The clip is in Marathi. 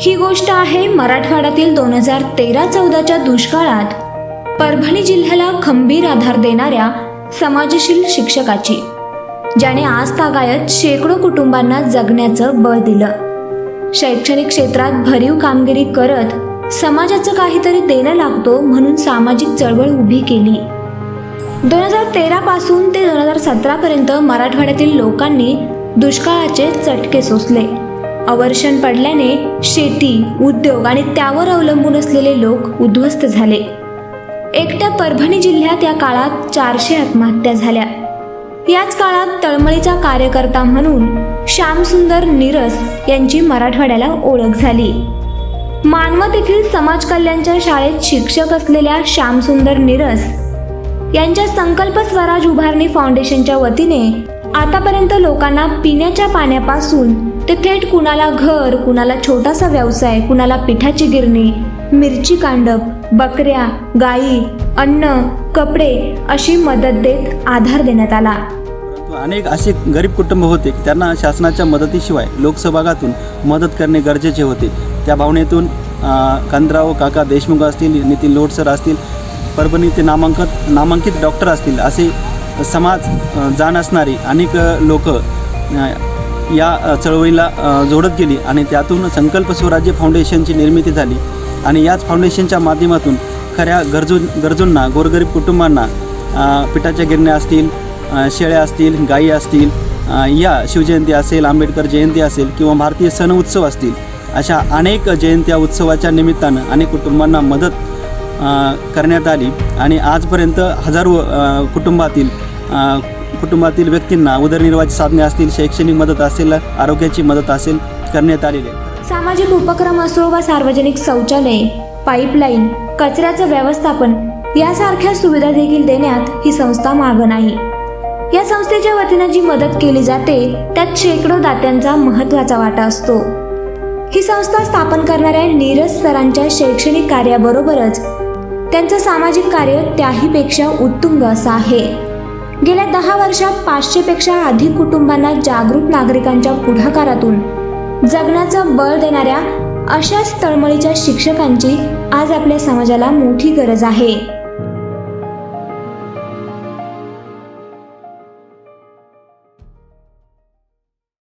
ही गोष्ट आहे मराठवाड्यातील दोन हजार तेरा चौदाच्या दुष्काळात. परभणी जिल्ह्याला खंबीर आधार देणाऱ्या समाजशील शिक्षकाची ज्याने आज तागायत शेकडो कुटुंबांना जगण्याचं बळ दिलं. शैक्षणिक क्षेत्रात भरीव कामगिरी करत समाजाचं काहीतरी देणं लागतो म्हणून सामाजिक चळवळ उभी केली. दोन हजार तेरा पासून ते दोन हजार सतरा पर्यंत मराठवाड्यातील लोकांनी दुष्काळाचे चटके सोसले. अवर्षण पडल्याने शेती उद्योग आणि त्यावर अवलंबून असलेले लोक उद्ध्वस्त झाले. एकट्या परभणी जिल्ह्यात या काळात चारशे आत्महत्या झाल्या. याच काळात तळमळीचा कार्यकर्ता म्हणून श्यामसुंदर निरस यांची मराठवाड्याला ओळख झाली. मानवत येथील समाज कल्याणच्या शाळेत शिक्षक असलेल्या श्यामसुंदर निरस यांच्या संकल्प स्वराज उभारणी फाउंडेशनच्या वतीने आतापर्यंत लोकांना पिण्याच्या पाण्यापासून ते थेट कुणाला घर कुणाला छोटासा व्यवसाय कुणाला पिठाची गिरणी मिरची कांडप बकऱ्या गायी अन्न कपडे अशी मदत देत आधार देण्यात आला. अनेक असे गरीब कुटुंब होते की त्यांना शासनाच्या मदतीशिवाय लोकसहभागातून मदत करणे गरजेचे होते. त्या भावनेतून अ, कांतराव काका देशमुख असतील नितीन लोटसर असतील परभणी ते नामांकित नामांकित डॉक्टर असतील असे समाज जाण असणारी अनेक लोक या चळवळीला जोडत गेली आणि त्यातून संकल्प स्वराज्य फाउंडेशनची निर्मिती झाली आणि याच फाउंडेशनच्या माध्यमातून खऱ्या गरजू गरजूंना गोरगरीब कुटुंबांना पिठाच्या गिरण्या असतील शेळ्या असतील गायी असतील या शिवजयंती असेल आंबेडकर जयंती असेल किंवा भारतीय सण उत्सव असतील अशा अनेक जयंत्या उत्सवाच्या निमित्तानं अनेक कुटुंबांना मदत करण्यात आली आणि आजपर्यंत हजारो कुटुंबातील कुटुंबातील व्यक्तींना उदरनिर्वाहाची साधने असतील शैक्षणिक मदत असेल आरोग्याची मदत असेल करण्यात आलेली आहे. सामाजिक उपक्रम असो वा सार्वजनिक शौचालय पाईपलाईन कचऱ्याचं व्यवस्थापन यासारख्या सुविधा देखील देण्यात ही संस्था मागं नाही. या संस्थेच्या वतीनं जी मदत केली जाते त्यात शेकडो दात्यांचा महत्त्वाचा वाटा असतो. ही संस्था स्थापन करणाऱ्या नीरज सरांच्या शैक्षणिक कार्याबरोबरच त्यांचं सामाजिक कार्य त्याहीपेक्षा उत्तुंग असं आहे. गेल्या दहा वर्षात पाचशेपेक्षा अधिक कुटुंबांना जागरूक नागरिकांच्या पुढाकारातून जगण्याचं बळ देणाऱ्या अशाच तळमळीच्या शिक्षकांची आज आपल्या समाजाला मोठी गरज आहे.